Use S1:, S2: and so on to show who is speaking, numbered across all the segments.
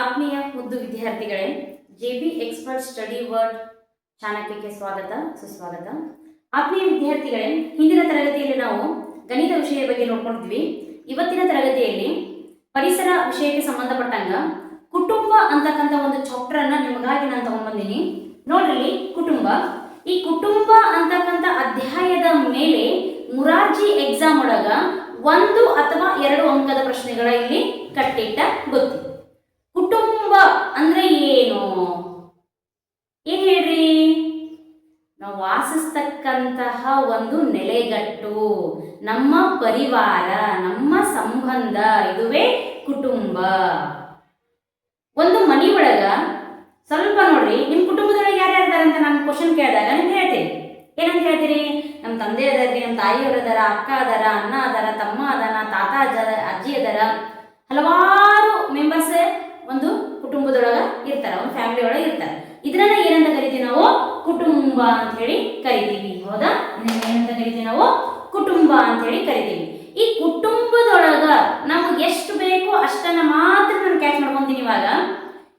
S1: ಆತ್ಮೀಯ ಮುದ್ದು ವಿದ್ಯಾರ್ಥಿಗಳೇ, J B expert study world ಚಾಣಕ್ಯಕ್ಕೆ ಸ್ವಾಗತ, ಸುಸ್ವಾಗತ. ಆತ್ಮೀಯ ವಿದ್ಯಾರ್ಥಿಗಳೇ, ಹಿಂದಿನ ತರಗತಿಯಲ್ಲಿ ನಾವು ಗಣಿತ ವಿಷಯದ ಬಗ್ಗೆ ನೋಡ್ಕೊಂಡಿದ್ವಿ. ಇವತ್ತಿನ ತರಗತಿಯಲ್ಲಿ ಪರಿಸರ ವಿಷಯಕ್ಕೆ ಸಂಬಂಧಪಟ್ಟಂಗ ಕುಟುಂಬ ಅಂತಕ್ಕಂಥ ಒಂದು ಚಾಪ್ಟರ್ ಅನ್ನ ನಿಮಗಾಗಿ ನಾನು ತಗೊಂಡ್ಬಂದಿನಿ. ನೋಡ್ರಿ ಕುಟುಂಬ. ಈ ಕುಟುಂಬ ಅಂತಕ್ಕಂಥ ಅಧ್ಯಾಯದ ಮೇಲೆ ಮುರಾರ್ಜಿ ಎಕ್ಸಾಮ್ ಒಳಗ ಒಂದು ಅಥವಾ ಎರಡು ಅಂಕದ ಪ್ರಶ್ನೆಗಳ ಇಲ್ಲಿ ಕಟ್ಟಿಟ್ಟ ಗೊತ್ತು. ಅಂದ್ರೆ ಏನು? ಏನ್ ಹೇಳ್ರಿ? ನಾವು ವಾಸಿಸ್ತಕ್ಕಂತಹ ಒಂದು ನೆಲೆಗಟ್ಟು, ನಮ್ಮ ಪರಿವಾರ, ನಮ್ಮ ಸಂಬಂಧ, ಇದುವೇ ಕುಟುಂಬ. ಒಂದು ಮನಿ ಒಳಗ, ಸ್ವಲ್ಪ ನೋಡ್ರಿ, ನಿಮ್ ಕುಟುಂಬದೊಳಗೆ ಯಾರ್ಯಾರು ಅಂತ ನಾನು ಕ್ವಶನ್ ಕೇಳಿದಾಗ ನಿಮ್ಗೆ ಹೇಳ್ತೀನಿ. ಏನಂತ ಹೇಳ್ತೀರಿ? ನಮ್ಮ ತಂದೆ ಅದರಿ ನಮ್ಮ ತಾಯಿಯವರು ಅದಾರ, ಅಕ್ಕ ಅದಾರ, ಅಣ್ಣ ಅದಾರ, ತಮ್ಮ ಅದಾನ ತಾತ ಅಜ್ಜ ಅಜ್ಜಿ ಅದಾರ. ಹಲವಾರು ಮೆಂಬರ್ಸ್ ಒಂದು ಕುಟುಂಬದೊಳಗೆ ಇರ್ತಾರೆ, ಒಂದು ಫ್ಯಾಮಿಲಿ ಒಳಗೆ ಇರ್ತಾರೆ. ಇದನ್ನ ಏನಂತ ಕರಿತೀವಿ ನಾವು? ಕುಟುಂಬ ಅಂತ ಹೇಳಿ ಕರಿತೀವಿ. ಹೌದಾ? ಏನಂತ ಕರಿತೀವಿ ನಾವು? ಕುಟುಂಬ ಅಂತ ಹೇಳಿ ಕರಿತೀವಿ. ಈ ಕುಟುಂಬದೊಳಗ ನಮ್ಗೆ ಎಷ್ಟು ಬೇಕೋ ಅಷ್ಟನ್ನ ಮಾತ್ರ ನಾನು ಕ್ಯಾಚ್ ಮಾಡ್ಕೊಂತೀನಿ ಇವಾಗ.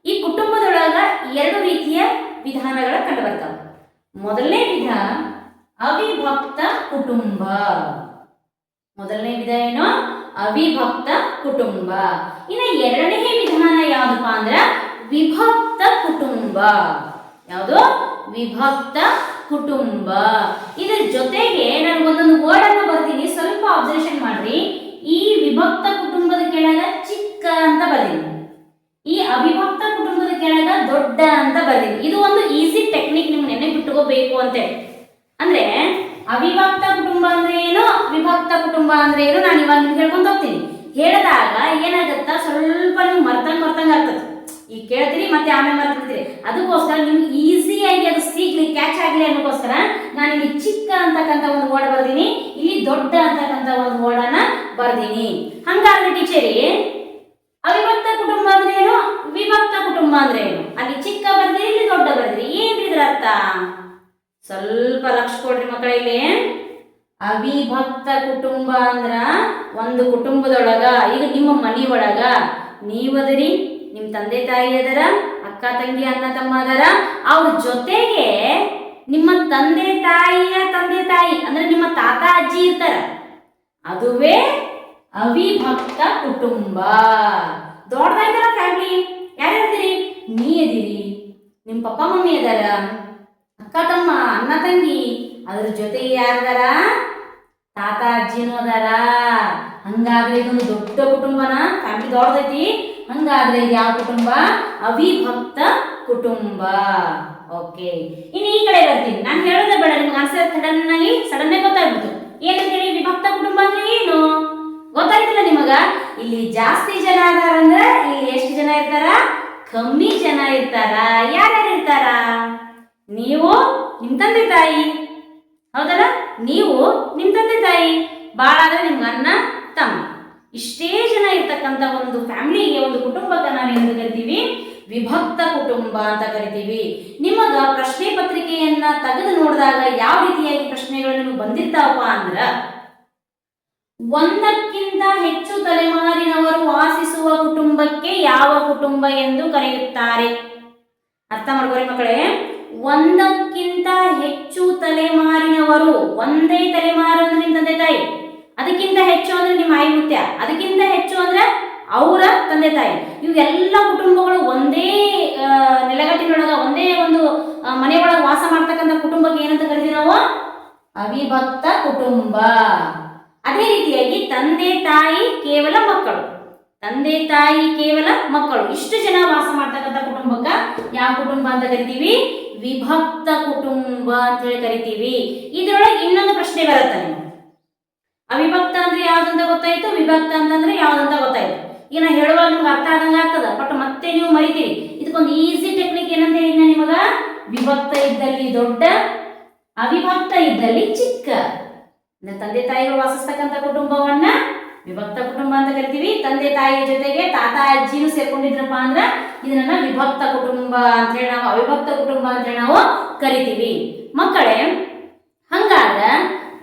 S1: ಈ ಕುಟುಂಬದೊಳಗ ಎರಡು ರೀತಿಯ ವಿಧಾನಗಳ ಕಂಡು ಬರ್ತಾವ ಮೊದಲನೇ ವಿಧ ಅವಿಭಕ್ತ ಕುಟುಂಬ. ಮೊದಲನೇ ವಿಧ ಏನು? ಅವಿಭಕ್ತ ಕುಟುಂಬ. ಇನ್ನು ಎರಡನೇ ವಿಧಾನ ಯಾವುದಪ್ಪ ಅಂದ್ರೆ ವಿಭಕ್ತ ಕುಟುಂಬ. ಯಾವುದು? ವಿಭಕ್ತ ಕುಟುಂಬ. ಇದ್ರ ಜೊತೆಗೆ ನಾನು ಒಂದೊಂದು ವರ್ಡ್ ಅನ್ನು ಬರ್ತೀನಿ ಸ್ವಲ್ಪ ಅಬ್ಸರ್ವೇಷನ್ ಮಾಡ್ರಿ. ಈ ವಿಭಕ್ತ ಕುಟುಂಬದ ಕೆಳಗ ಚಿಕ್ಕ ಅಂತ ಬರ್ತೀನಿ ಈ ಅವಿಭಕ್ತ ಕುಟುಂಬದ ಕೆಳಗ ದೊಡ್ಡ ಅಂತ ಬರ್ತೀನಿ ಇದು ಒಂದು ಈಸಿ ಟೆಕ್ನಿಕ್ ನಿಮ್ಗೆ ನೆನಪಿಟ್ಟುಕೋಬೇಕು ಅಂತೇಳಿ ಅಂದ್ರೆ ಅವಿಭಕ್ತ ಕುಟುಂಬ ಅಂದ್ರೆ ವಿಭಕ್ತ ಕುಟುಂಬ ಅಂದ್ರೆ ಏನು? ನಾನು ಇವಾಗ ನಿಮ್ಗೆ ಹೇಳ್ಕೊಂತ ಹೋಗ್ತೀನಿ. ಹೇಳಿದಾಗ ಏನಾಗತ್ತ? ಸ್ವಲ್ಪ ನೀವು ಮರ್ತಂಗ್ ಮರ್ತಂಗ್ ಆಗ್ತದೆ. ಈಗ ಕೇಳ್ತೀರಿ ಮತ್ತೆ ಆಮೇಲೆ ಮರ್ತಿರ್ತೀರಿ ಅದಕ್ಕೋಸ್ಕರ ನಿಮ್ಗೆ ಈಸಿಯಾಗಿ ಅದು ಸಿಗ್ಲಿ ಕ್ಯಾಚ್ ಆಗಲಿ ಅನ್ನೋಕ್ಕೋಸ್ಕರ ನಾನು ಇಲ್ಲಿ ಚಿಕ್ಕ ಅಂತಕ್ಕಂಥ ಒಂದು ವರ್ಡ್ ಬರ್ದೀನಿ. ಇಲ್ಲಿ ದೊಡ್ಡ ಅಂತಕ್ಕಂಥ ಒಂದು ವರ್ಡನ್ನ ಬರ್ದೀನಿ. ಹಂಗಾದ್ರೆ ಟೀಚರಿ, ಅವಿಭಕ್ತ ಕುಟುಂಬ ಅಂದ್ರೆ ಏನು? ವಿಭಕ್ತ ಕುಟುಂಬ ಅಂದ್ರೆ ಏನು? ಅಲ್ಲಿ ಚಿಕ್ಕ ಬರ್ದಿರಿ, ಇಲ್ಲಿ ದೊಡ್ಡ ಬರ್ದಿರಿ. ಏನ್ರಿ ಇದ್ರ ಅರ್ಥ ಸ್ವಲ್ಪ ಲಕ್ಷ ಕೊಡ್ರಿ ಮಕ್ಕಳ ಇಲ್ಲಿ. ಅವಿಭಕ್ತ ಕುಟುಂಬ ಅಂದ್ರ ಒಂದು ಕುಟುಂಬದೊಳಗ, ಈಗ ನಿಮ್ಮ ಮನಿ ಒಳಗ ನೀವದರಿ ನಿಮ್ಮ ತಂದೆ ತಾಯಿ ಅದರ, ಅಕ್ಕ ತಂಗಿ, ಅಣ್ಣ ತಮ್ಮ ಅದರ ಅವ್ರ ಜೊತೆಗೆ ನಿಮ್ಮ ತಂದೆ ತಾಯಿಯ ತಂದೆ ತಾಯಿ, ಅಂದ್ರೆ ನಿಮ್ಮ ತಾತ, ಅಜ್ಜಿ ಇರ್ತಾರ. ಅದುವೇ ಅವಿಭಕ್ತ ಕುಟುಂಬ. ದೊಡ್ಡದಾಯ್ತಲ್ಲ ಫ್ಯಾಮಿಲಿ ಯಾರು ಇರ್ತೀರಿ ನೀ ಅದಿರಿ ನಿಮ್ಮ ಪಪ್ಪ, ಮಮ್ಮಿ ಅದಾರ, ಅಕ್ಕ, ತಮ್ಮ, ಅಣ್ಣ, ತಂಗಿ. ಅದ್ರ ಜೊತೆಗೆ ಯಾರದಾರ? ತಾತ, ಅಜ್ಜಿನೂ ಅದಾರ. ಹಂಗಾದ್ರೆ ಇದೊಂದು ದೊಡ್ಡ ಕುಟುಂಬನ? ಫ್ಯಾಮಿಲಿ ದೊಡ್ಡದೈತಿ. ಹಂಗಾದ್ರೆ ಇದು ಯಾವ ಕುಟುಂಬ? ಅವಿಭಕ್ತ ಕುಟುಂಬ. ಓಕೆ. ಇನ್ನು ಈ ಕಡೆ ಬರ್ತೀನಿ. ನಾನು ಹೇಳೋದೇ ಬೇಡ. ನಿಮ್ಗೆ ಆನ್ಸರ್ ಸಡನ್ ಆಗಿ ಸಡನ್ ಗೊತ್ತಾಗ್ಬಿಡ್ತು. ಏನಂತ ಹೇಳಿ ವಿಭಕ್ತ ಕುಟುಂಬ ಅಂದ್ರೆ ಏನು? ಗೊತ್ತಾಯ್ತಿಲ್ಲ ನಿಮಗ? ಇಲ್ಲಿ ಜಾಸ್ತಿ ಜನ ಅದಾರ ಅಂದ್ರೆ ಇಲ್ಲಿ ಎಷ್ಟು ಜನ ಇರ್ತಾರ? ಕಮ್ಮಿ ಜನ ಇರ್ತಾರ. ಯಾರ್ಯಾರು ಇರ್ತಾರ? ನೀವು, ನಿಮ್ ತಂದೆ ತಾಯಿ. ಹೌದಲ್ಲ? ನೀವು ನಿಮ್ಮ ತಂದೆ ತಾಯಿ, ಬಾಳ ನಿಮ್ಮ ನಿಮ್ಗೆ ಅಣ್ಣ, ತಮ್ಮ. ಇಷ್ಟೇ ಜನ ಇರ್ತಕ್ಕಂಥ ಒಂದು ಫ್ಯಾಮಿಲಿಗೆ, ಒಂದು ಕುಟುಂಬಕ್ಕೆ ನಾವೇನು ಕರಿತೀವಿ? ವಿಭಕ್ತ ಕುಟುಂಬ ಅಂತ ಕರಿತೀವಿ. ನಿಮಗ ಪ್ರಶ್ನೆ ಪತ್ರಿಕೆಯನ್ನ ತೆಗೆದು ನೋಡಿದಾಗ ಯಾವ ರೀತಿಯಾಗಿ ಪ್ರಶ್ನೆಗಳು ನಿಮಗೆ ಬಂದಿರ್ತಾವಪ್ಪ ಅಂದ್ರ, ಒಂದಕ್ಕಿಂತ ಹೆಚ್ಚು ತಲೆಮಾರಿನವರು ವಾಸಿಸುವ ಕುಟುಂಬಕ್ಕೆ ಯಾವ ಕುಟುಂಬ ಎಂದು ಕರೆಯುತ್ತಾರೆ. ಅರ್ಥ ಮಾಡ್ಕೋರಿ ಮಕ್ಕಳೇ. ಒಂದಕ್ಕಿಂತ ಹೆಚ್ಚು ತಲೆಮಾರಿನವರು ಒಂದೇ ತಲೆಮಾರು ಅಂದ್ರೆ ನಿಮ್ಮ ತಂದೆ ತಾಯಿ. ಅದಕ್ಕಿಂತ ಹೆಚ್ಚು ಅಂದ್ರೆ ನಿಮ್ಮ ಆಯುತ್ಯ ಅದಕ್ಕಿಂತ ಹೆಚ್ಚು ಅಂದ್ರೆ ಅವರ ತಂದೆ ತಾಯಿ. ಇವೆಲ್ಲ ಕುಟುಂಬಗಳು ಒಂದೇ ನೆಲಗಟ್ಟಿನೊಳಗ, ಒಂದೇ ಒಂದು ಮನೆಯೊಳಗೆ ವಾಸ ಮಾಡ್ತಕ್ಕಂಥ ಕುಟುಂಬಕ್ಕೆ ಏನಂತ ಕರಿತೀವಿ ನಾವು? ಅವಿಭಕ್ತ ಕುಟುಂಬ. ಅದೇ ರೀತಿಯಾಗಿ ತಂದೆ ತಾಯಿ ಕೇವಲ ಮಕ್ಕಳು. ತಂದೆ ತಾಯಿ ಕೇವಲ ಮಕ್ಕಳು. ಇಷ್ಟು ಜನ ವಾಸ ಮಾಡ್ತಕ್ಕಂಥ ಕುಟುಂಬಕ್ಕ ಯಾವ ಕುಟುಂಬ ಅಂತ ಕರಿತೀವಿ? ವಿಭಕ್ತ ಕುಟುಂಬ ಅಂತ ಹೇಳಿ ಕರಿತೀವಿ. ಇದರೊಳಗೆ ಇನ್ನೊಂದು ಪ್ರಶ್ನೆ ಬರುತ್ತೆ ಅವಿಭಕ್ತ ಅಂದ್ರೆ ಯಾವ್ದಂತ ಗೊತ್ತಾಯ್ತು? ವಿಭಕ್ತ ಅಂತಂದ್ರೆ ಯಾವ್ದಂತ ಗೊತ್ತಾಯ್ತು. ಈಗ ನಾ ಹೇಳುವಾಗ ನಿಮ್ಗೆ ಅರ್ಥ ಆದಂಗೆ ಆಗ್ತದ. ಬಟ್ ಮತ್ತೆ ನೀವು ಮರಿತೀರಿ. ಇದಕ್ಕೊಂದು ಈಸಿ ಟೆಕ್ನಿಕ್ ಏನಂತ ಹೇಳಿದ್ನ ನಿಮಗ? ವಿಭಕ್ತ ಇದ್ದಲ್ಲಿ ದೊಡ್ಡ, ಅವಿಭಕ್ತ ಇದ್ದಲ್ಲಿ ಚಿಕ್ಕ. ತಂದೆ ತಾಯಿಗಳು ವಾಸಿಸ್ತಕ್ಕಂಥ ಕುಟುಂಬವನ್ನ ವಿಭಕ್ತ ಕುಟುಂಬ ಅಂತ ಕರಿತೀವಿ. ತಂದೆ ತಾಯಿಯ ಜೊತೆಗೆ ತಾತ ಅಜ್ಜಿನೂ ಸೇರ್ಕೊಂಡಿದ್ರಪ್ಪ ಅಂದ್ರೆ ಇದನ್ನ ವಿಭಕ್ತ ಕುಟುಂಬ ಅಂತ ಹೇಳಿ ನಾವು ಅವಿಭಕ್ತ ಕುಟುಂಬ ಅಂತ ಹೇಳಿ ನಾವು ಕರಿತೀವಿ. ಮಕ್ಕಳೇ ಹಂಗಾದ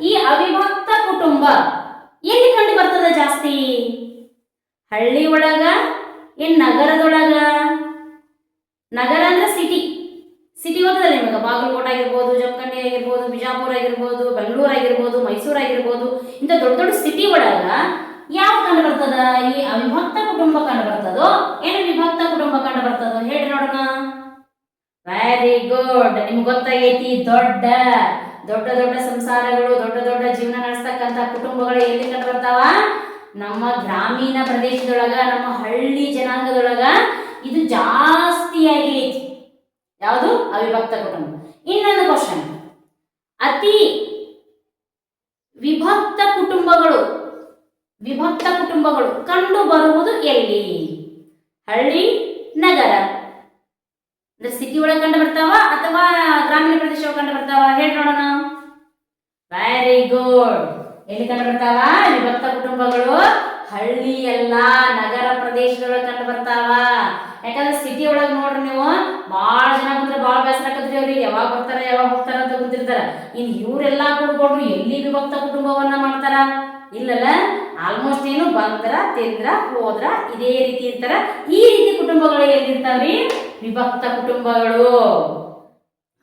S1: ಈ ಅವಿಭಕ್ತ ಕುಟುಂಬ ಎಲ್ಲಿ ಕಂಡು ಬರ್ತದ ಜಾಸ್ತಿ? ಹಳ್ಳಿ ಒಳಗ, ಏನ್ ನಗರದೊಳಗ? ನಗರ ಅಂದ್ರೆ ಸಿಟಿ ಸಿಟಿ ಗೊತ್ತದಲ್ಲ ನಿಮಗೆ? ಬಾಗಲಕೋಟೆ ಆಗಿರ್ಬೋದು, ಜಮಖಂಡಿ ಆಗಿರ್ಬೋದು, ಬಿಜಾಪುರ ಆಗಿರ್ಬೋದು, ಬೆಂಗಳೂರು ಆಗಿರ್ಬೋದು, ಮೈಸೂರು ಆಗಿರ್ಬೋದು. ಇಂಥ ದೊಡ್ಡ ದೊಡ್ಡ ಸಿಟಿ ಒಳಗ ಯಾವ ಕಂಡು ಬರ್ತದ? ಈ ಅವಿಭಕ್ತ ಕುಟುಂಬ ಕಂಡು ಬರ್ತದೋ? ಏನು ವಿಭಕ್ತ ಕುಟುಂಬ ಕಂಡು ಬರ್ತದೋ? ಹೇಳಿ ನೋಡೋಣ. ವೆರಿ ಗುಡ್ ನಿಮ್ಗೆ ಗೊತ್ತಾಗೈತಿ, ದೊಡ್ಡ ದೊಡ್ಡ ದೊಡ್ಡ ಸಂಸಾರಗಳು, ದೊಡ್ಡ ದೊಡ್ಡ ಜೀವನ ನಡೆಸ್ತಕ್ಕಂಥ ಕುಟುಂಬಗಳು ಎಲ್ಲಿ ಕಂಡು ಬರ್ತಾವ? ನಮ್ಮ ಗ್ರಾಮೀಣ ಪ್ರದೇಶದೊಳಗ, ನಮ್ಮ ಹಳ್ಳಿ ಜನಾಂಗದೊಳಗ ಇದು ಜಾಸ್ತಿಯಾಗಿ ಯಾವುದು? ಅವಿಭಕ್ತ ಕುಟುಂಬ. ಇನ್ನೊಂದು ಕ್ವಶನ್ ಅತಿ ವಿಭಕ್ತ ಕುಟುಂಬಗಳು ವಿಭಕ್ತ ಕುಟುಂಬಗಳು ಕಂಡು ಬರುವುದು ಎಲ್ಲಿ? ಹಳ್ಳಿ, ನಗರ. ಅಂದ್ರೆ ಸಿಟಿ ಒಳಗೆ ಕಂಡು ಬರ್ತಾವ ಅಥವಾ ಗ್ರಾಮೀಣ ಪ್ರದೇಶ ಕಂಡು ಬರ್ತಾವ? ಹೇಳಿ ನೋಡೋಣ. ವೆರಿ ಗುಡ್ ಎಲ್ಲಿ ಕಂಡು ಬರ್ತಾವ? ವಿಭಕ್ತ ಕುಟುಂಬಗಳು ಹಳ್ಳಿ ಎಲ್ಲ ನಗರ ಪ್ರದೇಶದೊಳಗೆ ಕಂಡು ಬರ್ತಾವ. ಯಾಕಂದ್ರೆ ಸಿಟಿ ಒಳಗೆ ನೋಡ್ರಿ ನೀವು, ಭಾಳ ಜನ ಬಂದ್ರೆ ಭಾಳ ಬೇಸರ ಆಕತ್ರಿ ಅವ್ರಿಗೆ. ಯಾವಾಗ ಬರ್ತಾರ, ಯಾವಾಗ ಹೋಗ್ತಾರ ಅಂತ ಗೊತ್ತಿರ್ತಾರ. ಇನ್ ಇವರೆಲ್ಲ ಕೂಡ್ಕೊಂಡ್ರು ಎಲ್ಲಿ ವಿಭಕ್ತ ಕುಟುಂಬವನ್ನ ಮಾಡ್ತಾರ? ಇಲ್ಲಲ್ಲ? ಆಲ್ಮೋಸ್ಟ್ ಏನು ಬಂದ್ರ, ತಿಂದ್ರ, ಹೋದ್ರ, ಇದೇ ರೀತಿ ಇರ್ತಾರ. ಈ ರೀತಿ ಕುಟುಂಬಗಳು ಎಲ್ಲಿರ್ತಾವ್ರಿ? ವಿಭಕ್ತ ಕುಟುಂಬಗಳು.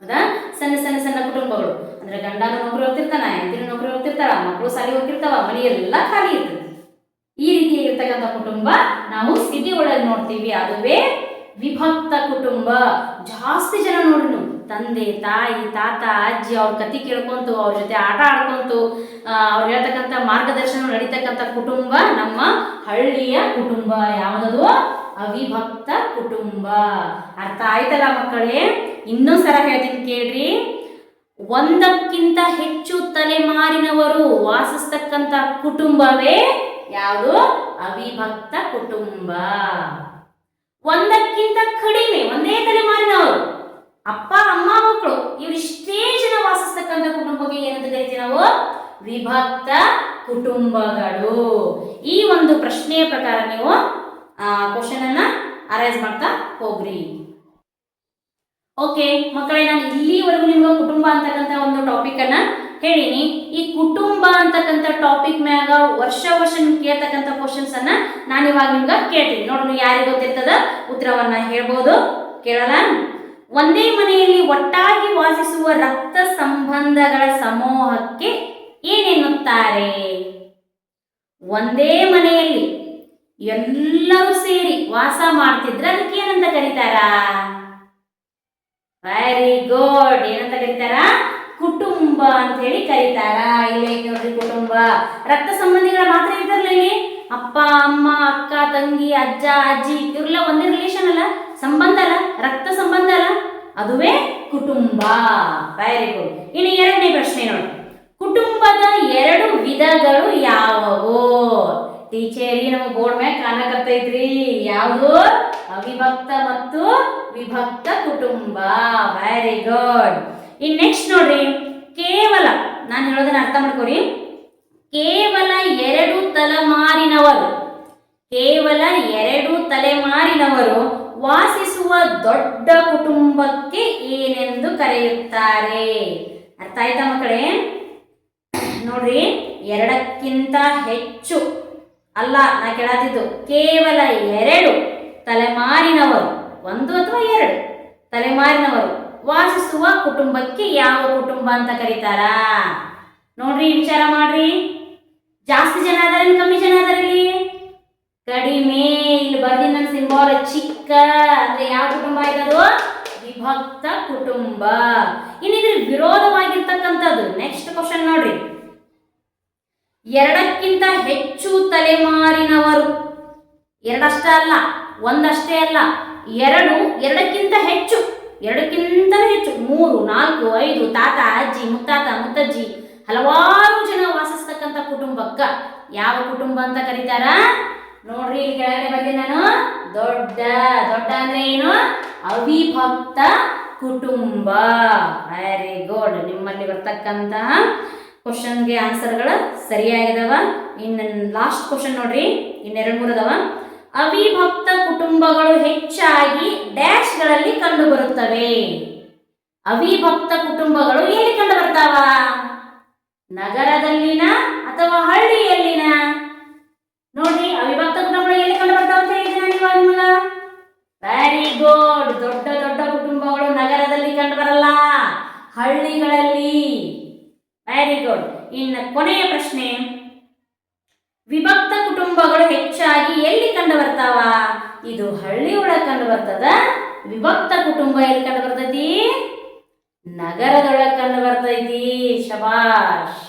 S1: ಹೌದಾ ಸಣ್ಣ ಸಣ್ಣ ಸಣ್ಣ ಕುಟುಂಬಗಳು. ಅಂದ್ರೆ ಗಂಡನ ನೌಕರಿ ಹೋಗ್ತಿರ್ತಾನ, ಹೆಂಡತಿನ ನೌಕರಿ ಹೋಗ್ತಿರ್ತಾರ ಮಕ್ಕಳು ಸಾಲಿ ಹೋಗ್ತಿರ್ತಾವ, ಮನೆ ಎಲ್ಲ ಖಾಲಿ ಇರ್ತದೆ. ಈ ರೀತಿ ಇರ್ತಕ್ಕಂಥ ಕುಟುಂಬ ನಾವು ಸಿಟಿ ಒಳಗೆ ನೋಡ್ತೀವಿ. ಅದುವೇ ವಿಭಕ್ತ ಕುಟುಂಬ. ಜಾಸ್ತಿ ಜನ ನೀವು ತಂದೆ, ತಾಯಿ, ತಾತ, ಅಜ್ಜಿ ಅವ್ರ ಕತಿ ಕೇಳ್ಕೊಂತು, ಅವ್ರ ಜೊತೆ ಆಟ ಆಡ್ಕೊಂತು. ಅವ್ರು ಹೇಳ್ತಕ್ಕಂಥ ಮಾರ್ಗದರ್ಶನ ನಡೀತಕ್ಕಂಥ ಕುಟುಂಬ ನಮ್ಮ ಹಳ್ಳಿಯ ಕುಟುಂಬ. ಯಾವುದದು? ಅವಿಭಕ್ತ ಕುಟುಂಬ. ಅರ್ಥ ಆಯ್ತಲ್ಲ ಮಕ್ಕಳೇ? ಇನ್ನೊಂದ್ ಸಲ ಹೇಳ್ತೀನಿ ಕೇಳ್ರಿ. ಒಂದಕ್ಕಿಂತ ಹೆಚ್ಚು ತಲೆಮಾರಿನವರು ವಾಸಿಸ್ತಕ್ಕಂಥ ಕುಟುಂಬವೇ ಯಾವುದು? ಅವಿಭಕ್ತ ಕುಟುಂಬ. ಒಂದಕ್ಕಿಂತ ಕಡಿಮೆ, ಒಂದೇ ತಲೆಮಾರಿನವರು ಅಪ್ಪ, ಅಮ್ಮ, ಮಕ್ಕಳು, ಇವರಿಷ್ಟೇ ಜನ ವಾಸಿಸ್ತಕ್ಕಂಥ ಕುಟುಂಬಕ್ಕೆ ಏನಂತ ಕರಿತೀವಿ ನಾವು? ವಿಭಕ್ತ ಕುಟುಂಬಗಳು. ಈ ಒಂದು ಪ್ರಶ್ನೆಯ ಪ್ರಕಾರ ನೀವು ಕ್ವಶನ್ ಅನ್ನ ಅರೇಂಜ್ ಮಾಡ್ತಾ ಹೋಗ್ರಿ. ಓಕೆ ಮಕ್ಕಳೇ, ನಾನು ಇಲ್ಲಿವರೆಗೂ ನಿಮ್ಗೆ ಕುಟುಂಬ ಅಂತಕ್ಕಂಥ ಒಂದು ಟಾಪಿಕ್ ಅನ್ನ ಹೇಳಿನಿ. ಈ ಕುಟುಂಬ ಅಂತಕ್ಕಂಥ ಟಾಪಿಕ್ ಮ್ಯಾಗ ವರ್ಷ ವರ್ಷ ನಿಮ್ಗೆ ಕೇಳ್ತಕ್ಕಂಥ ಕ್ವಶನ್ಸ್ ಅನ್ನ ನಾನು ಇವಾಗ ನಿಮ್ಗೆ ಕೇಳ್ತೀನಿ. ನೋಡೋಣ ಯಾರಿಗೆ ಗೊತ್ತಿರ್ತದ ಉತ್ತರವನ್ನ ಹೇಳ್ಬೋದು. ಕೇಳಲ್ಲ ಒಂದೇ ಮನೆಯಲ್ಲಿ ಒಟ್ಟಾಗಿ ವಾಸಿಸುವ ರಕ್ತ ಸಂಬಂಧಗಳ ಸಮೂಹಕ್ಕೆ ಏನೆನ್ನುತ್ತಾರೆ? ಒಂದೇ ಮನೆಯಲ್ಲಿ ಎಲ್ಲರೂ ಸೇರಿ ವಾಸ ಮಾಡ್ತಿದ್ರೆ ಅದಕ್ಕೆ ಕರೀತಾರ ವೆರಿ ಗುಡ್ ಏನಂತ ಕರೀತಾರ ಕುಟುಂಬ ಅಂತ ಹೇಳಿ ಕರೀತಾರ. ಇಲ್ಲ ನೋಡ್ರಿ ಕುಟುಂಬ. ರಕ್ತ ಸಂಬಂಧಿಗಳ ಮಾತ್ರ ಇರ್ತಾರಲ್ಲ ಇಲ್ಲಿ? ಅಪ್ಪ, ಅಮ್ಮ, ಅಕ್ಕ, ತಂಗಿ, ಅಜ್ಜ, ಅಜ್ಜಿ, ಇವರೆಲ್ಲ ಒಂದೇ ರಿಲೇಷನ್ ಅಲ್ಲ? ಸಂಬಂಧ ಅಲ್ಲ? ರಕ್ತ ಸಂಬಂಧ ಅಲ್ಲ? ಅದುವೇ ಕುಟುಂಬ. ವೆರಿ ಗುಡ್ ಇನ್ನು ಎರಡನೇ ಪ್ರಶ್ನೆ ನೋಡಿ. ಕುಟುಂಬದ ಎರಡು ವಿಧಗಳು ಯಾವುವು? ಟೀಚರಿ ನಮ್ಮ ಬೋರ್ಡ್ ಮ್ಯಾಗ ಕಾಣಕತ್ತೈತ್ರಿ ಯಾವುದು? ಅವಿಭಕ್ತ ಮತ್ತು ವಿಭಕ್ತ ಕುಟುಂಬ. ವೆರಿ ಗುಡ್ ಇನ್ ನೆಕ್ಸ್ಟ್ ನೋಡ್ರಿ. ಕೇವಲ, ನಾನು ಹೇಳೋದನ್ನ ಅರ್ಥ ಮಾಡ್ಕೊರಿ. ಕೇವಲ ಎರಡು ತಲೆಮಾರಿನವರು, ಕೇವಲ ಎರಡು ತಲೆಮಾರಿನವರು ವಾಸಿಸುವ ದೊಡ್ಡ ಕುಟುಂಬಕ್ಕೆ ಏನೆಂದು ಕರೆಯುತ್ತಾರೆ? ಅರ್ಥ ಆಯ್ತಾ ಮಕ್ಕಳೇ? ನೋಡ್ರಿ, ಎರಡಕ್ಕಿಂತ ಹೆಚ್ಚು, ಅಲ್ಲ, ನಾ ಕೇಳಾತಿದ್ದು, ಕೇವಲ ಎರಡು ತಲೆಮಾರಿನವರು, ಒಂದು ಅಥವಾ ಎರಡು ತಲೆಮಾರಿನವರು ವಾಸಿಸುವ ಕುಟುಂಬಕ್ಕೆ ಯಾವ ಕುಟುಂಬ ಅಂತ ಕರೀತಾರ? ನೋಡ್ರಿ, ವಿಚಾರ ಮಾಡ್ರಿ. ಜಾಸ್ತಿ ಜನ ಅದಾರ ಕಮ್ಮಿ ಜನ ಅದಾರ ಇಲ್ಲಿ? ಕಡಿಮೆ. ಇಲ್ಲಿ ಬರ್ದಿನ ನನ್ನ ಚಿಕ್ಕ. ಅಂದ್ರೆ ಯಾವ ಕುಟುಂಬ ಆಯ್ತದು ವಿಭಕ್ತ ಕುಟುಂಬ. ಇನ್ನಿದ್ರ ವಿರೋಧವಾಗಿರ್ತಕ್ಕಂಥದ್ದು. ನೆಕ್ಸ್ಟ್ ಕ್ವಶನ್ ನೋಡ್ರಿ. ಎರಡಕ್ಕಿಂತ ಹೆಚ್ಚು ತಲೆಮಾರಿನವರು. ಎರಡಷ್ಟೇ ಅಲ್ಲ, ಒಂದಷ್ಟೇ ಅಲ್ಲ. ಎರಡು, ಎರಡಕ್ಕಿಂತ ಹೆಚ್ಚು. ಎರಡಕ್ಕಿಂತ ಹೆಚ್ಚು, ಮೂರು, ನಾಲ್ಕು, ಐದು, ತಾತ, ಅಜ್ಜಿ, ಮುತ್ತಾತ, ಮುತ್ತಜ್ಜಿ, ಹಲವಾರು ಜನ ವಾಸಿಸ್ತಕ್ಕಂಥ ಕುಟುಂಬಕ್ಕ. ಯಾವ ಕುಟುಂಬ ಅಂತ ಕರೀತಾರ? ನೋಡ್ರಿ ಇಲ್ಲಿ ಕೆಳಗಡೆ ಬಂದೆ ನಾನು. ದೊಡ್ಡ ದೊಡ್ಡ ಅಂದ್ರೆ ಏನು? ಅವಿಭಕ್ತ ಕುಟುಂಬ. ವೆರಿ ಗುಡ್ ನಿಮ್ಮಲ್ಲಿ ಬರ್ತಕ್ಕಂತಹ ಕ್ವಶನ್ಗೆ ಆನ್ಸರ್ಗಳು ಸರಿಯಾಗಿದಾವ. ಇನ್ನು ಲಾಸ್ಟ್ ಕ್ವಶನ್ ನೋಡ್ರಿ. ಇನ್ನೆರಡು ಮೂರು ಅದಾವ ಅವಿಭಕ್ತ ಕುಟುಂಬಗಳು ಹೆಚ್ಚಾಗಿ ಡ್ಯಾಶ್ಗಳಲ್ಲಿ ಕಂಡು ಬರುತ್ತವೆ ಅವಿಭಕ್ತ ಕುಟುಂಬಗಳು ಎಲ್ಲಿ ಕಂಡು ಬರ್ತಾವ ನಗರದಲ್ಲಿನ ಅಥವಾ ಹಳ್ಳಿಯಲ್ಲಿನ? ನೋಡಿ, ಅವಿಭಕ್ತ ಕುಟುಂಬಗಳು ಎಲ್ಲಿ ಕಂಡು ಬರ್ತಾವ ವೆರಿ ಗುಡ್ ದೊಡ್ಡ ದೊಡ್ಡ ಕುಟುಂಬಗಳು ನಗರದಲ್ಲಿ ಕಂಡು ಬರಲ್ಲ ಹಳ್ಳಿಗಳಲ್ಲಿ. ವೆರಿ ಗುಡ್ ಇನ್ನು ಕೊನೆಯ ಪ್ರಶ್ನೆ. ವಿಭಕ್ತ ಕುಟುಂಬಗಳು ಹೆಚ್ಚಾಗಿ ಎಲ್ಲಿ ಕಂಡು ಬರ್ತಾವ? ಇದು ಹಳ್ಳಿ ಒಳಗೆ ಕಂಡು ಬರ್ತದ. ವಿಭಕ್ತ ಕುಟುಂಬ ಎಲ್ಲಿ ಕಂಡು ಬರ್ತೈತಿ? ನಗರದೊಳಗೆ ಕಂಡು ಬರ್ತೈತಿ. ಶಬಾಷ್.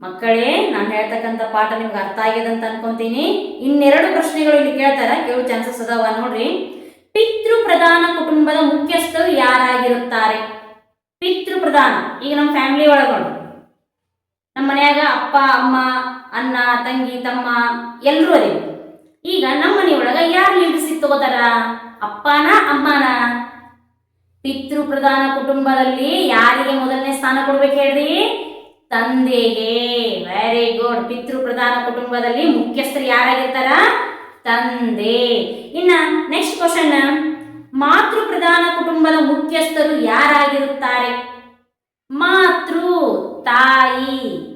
S1: ಮಕ್ಕಳೇ, ನಾನು ಹೇಳ್ತಕ್ಕಂಥ ಪಾಠ ನಿಮ್ಗೆ ಅರ್ಥ ಆಗಿದೆ ಅಂತ ಅನ್ಕೊಂತೀನಿ. ಇನ್ನೆರಡು ಪ್ರಶ್ನೆಗಳು ಇಲ್ಲಿ ಕೇಳ್ತಾರ. ಕೇಳೋ ಚಾನ್ಸಸ್ ಅದಾವ ನೋಡ್ರಿ. ಪಿತೃ ಪ್ರಧಾನ ಕುಟುಂಬದ ಮುಖ್ಯಸ್ಥರು ಯಾರಾಗಿರುತ್ತಾರೆ? ಪಿತೃ ಪ್ರಧಾನ ಈಗ ನಮ್ಮ ಫ್ಯಾಮಿಲಿ ಒಳಗೊಂಡು. ನಮ್ಮ ಮನ್ಯಾಗ ಅಪ್ಪ, ಅಮ್ಮ ಅಣ್ಣ, ತಂಗಿ, ತಮ್ಮ ಎಲ್ಲರೂ ಅದೇ. ಈಗ ನಮ್ಮ ಯಾರು ಲೀಡರ್ಶಿಪ್ ತಗೋತಾರ ಅಪ್ಪನ, ಅಮ್ಮನ. ಪಿತೃ ಪ್ರಧಾನ ಕುಟುಂಬದಲ್ಲಿ ಯಾರಿಗೆ ಮೊದಲನೇ ಸ್ಥಾನ ಕೊಡ್ಬೇಕು ಹೇಳ್ರಿ? ತಂದೆಗೆ. ವೆರಿ ಗುಡ್ ಪಿತೃ ಪ್ರಧಾನ ಕುಟುಂಬದಲ್ಲಿ ಮುಖ್ಯಸ್ಥರು ಯಾರಾಗಿರ್ತಾರ? ತಂದೆ. ಇನ್ನ ನೆಕ್ಸ್ಟ್ ಕ್ವಶನ್ ಮಾತೃ ಪ್ರಧಾನ ಕುಟುಂಬದ ಮುಖ್ಯಸ್ಥರು ಯಾರಾಗಿರುತ್ತಾರೆ? ಮಾತೃ, ತಾಯಿ.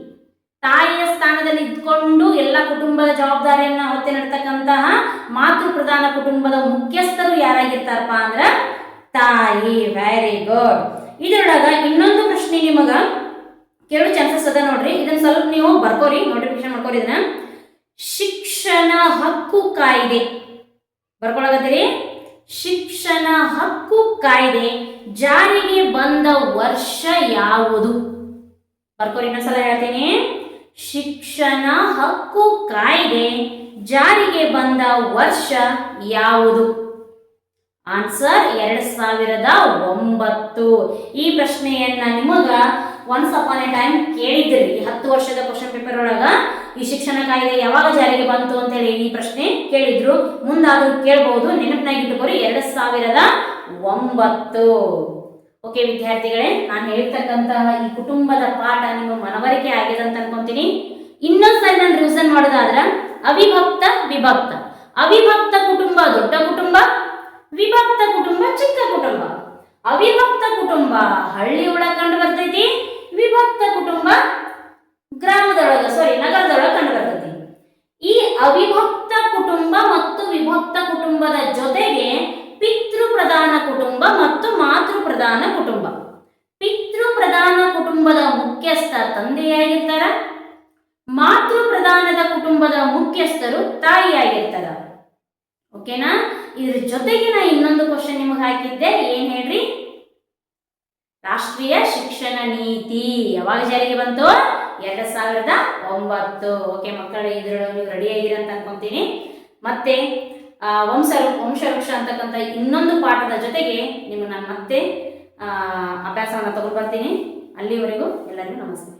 S1: ತಾಯಿಯ ಸ್ಥಾನದಲ್ಲಿ ಇದ್ಕೊಂಡು ಎಲ್ಲ ಕುಟುಂಬದ ಜವಾಬ್ದಾರಿಯನ್ನು ಹೊತ್ತೆ ನಡ್ತಕ್ಕಂತಹ ಮಾತೃ ಪ್ರಧಾನ ಕುಟುಂಬದ ಮುಖ್ಯಸ್ಥರು ಯಾರಾಗಿರ್ತಾರಪ್ಪ ಅಂದ್ರೆ ತಾಯಿ. ವೆರಿ ಗುಡ್ ಇದರೊಳಗ ಇನ್ನೊಂದು ಪ್ರಶ್ನೆ ನಿಮಗ ಕೇಳೋ ಚಾನ್ಸಸ್ ಅದ ನೋಡ್ರಿ. ಇದನ್ನ ಸ್ವಲ್ಪ ನೀವು ಬರ್ಕೋರಿ ನೋಟಿಫಿಕೇಶನ್ ಮಾಡ್ಕೋರಿ ಇದನ್ನ. ಶಿಕ್ಷಣ ಹಕ್ಕು ಕಾಯ್ದೆ. ಬರ್ಕೊಳಗತ್ತೀರಿ ಶಿಕ್ಷಣ ಹಕ್ಕು ಕಾಯ್ದೆ ಜಾರಿಗೆ ಬಂದ ವರ್ಷ ಯಾವುದು? ಬರ್ಕೋರಿ ಇನ್ನೊಂದ್ಸಲ ಹೇಳ್ತೀನಿ. ಶಿಕ್ಷಣ ಹಕ್ಕು ಕಾಯ್ದೆ ಜಾರಿಗೆ ಬಂದ ವರ್ಷ ಯಾವುದು? ಆನ್ಸರ್ ಎರಡ್ ಸಾವಿರದ ಒಂಬತ್ತು. ಈ ಪ್ರಶ್ನೆಯನ್ನ ನಿಮಗ ಒನ್ಸ್ ಅಪಾನ್ ಎ ಟೈಮ್ ಕೇಳಿದ್ರಿ. ಹತ್ತು ವರ್ಷದ ಕ್ವಶನ್ ಪೇಪರ್ ಒಳಗ ಈ ಶಿಕ್ಷಣ ಕಾಯ್ದೆ ಯಾವಾಗ ಜಾರಿಗೆ ಬಂತು ಅಂತ ಹೇಳಿ ಈ ಪ್ರಶ್ನೆ ಕೇಳಿದ್ರು. ಮುಂದಾದ್ರೂ ಕೇಳಬಹುದು ನೆನಪಿನಾಗಿಟ್ಟುಕೋರಿ ಎರಡು ಸಾವಿರದ ಒಂಬತ್ತು. ಓಕೆ ವಿದ್ಯಾರ್ಥಿಗಳೇ, ನಾನು ಹೇಳ್ತಕ್ಕಂತಹ ಈ ಕುಟುಂಬದ ಪಾಠ ನಿಮ್ಮ ಮನವರಿಕೆ ಆಗಿದೆ ಅಂತ ಅನ್ಕೊಂತೀನಿ. ಇನ್ನೊಂದ್ಸರಿ ನಾನು ರಿವಿಸನ್ ಮಾಡೋದಾದ್ರೆ, ಅವಿಭಕ್ತ, ವಿಭಕ್ತ. ಅವಿಭಕ್ತ ಕುಟುಂಬ ದೊಡ್ಡ ಕುಟುಂಬ, ವಿಭಕ್ತ ಕುಟುಂಬ ಚಿಕ್ಕ ಕುಟುಂಬ. ಅವಿಭಕ್ತ ಕುಟುಂಬ ಹಳ್ಳಿ ಒಳಗೆ ಕಂಡು ಬರ್ತೈತಿ, ವಿಭಕ್ತ ಕುಟುಂಬ ಗ್ರಾಮದೊಳಗ ಸಾರಿ ನಗರದೊಳಗೆ ಕಂಡು ಬರ್ತೈತಿ. ಈ ಅವಿಭಕ್ತ ಕುಟುಂಬ ಮತ್ತು ವಿಭಕ್ತ ಕುಟುಂಬದ ಜೊತೆಗೆ ಪಿತೃ ಪ್ರಧಾನ ಕುಟುಂಬ ಮತ್ತು ಮಾತೃ ಪ್ರಧಾನ ಕುಟುಂಬ. ಪಿತೃ ಪ್ರಧಾನ ಕುಟುಂಬದ ಮುಖ್ಯಸ್ಥ ತಂದೆಯಾಗಿರ್ತಾರ. ಮಾತೃ ಪ್ರಧಾನದ ಕುಟುಂಬದ ಮುಖ್ಯಸ್ಥರು ತಾಯಿಯಾಗಿರ್ತಾರ. ಓಕೆನಾ? ಇದ್ರ ಜೊತೆಗೆ ನಾ ಇನ್ನೊಂದು ಕ್ವಶನ್ ನಿಮಗೆ ಹಾಕಿದ್ದೆ. ಏನ್ ಹೇಳ್ರಿ? ರಾಷ್ಟ್ರೀಯ ಶಿಕ್ಷಣ ನೀತಿ. ಯಾವಾಗ ಜಾರಿಗೆ ಬಂತು? ಎರಡ್ ಸಾವಿರದ ಒಂಬತ್ತು. ಓಕೆ ಮಕ್ಕಳು, ಇದ್ರೊಳಗೆ ನೀವು ರೆಡಿ ಆಗಿರ ಅಂತ ಅನ್ಕೊಂತೀನಿ. ಮತ್ತೆ ವಂಶ ವಂಶವೃಕ್ಷ ಅಂತಕ್ಕಂಥ ಇನ್ನೊಂದು ಪಾಠದ ಜೊತೆಗೆ ನಿಮ್ಮನ್ನ ನಾನು ಮತ್ತೆ ಅಭ್ಯಾಸವನ್ನು ತಗೊಂಡು ಬರ್ತೀನಿ ಅಲ್ಲಿವರೆಗೂ ಎಲ್ಲರಿಗೂ ನಮಸ್ತೆ.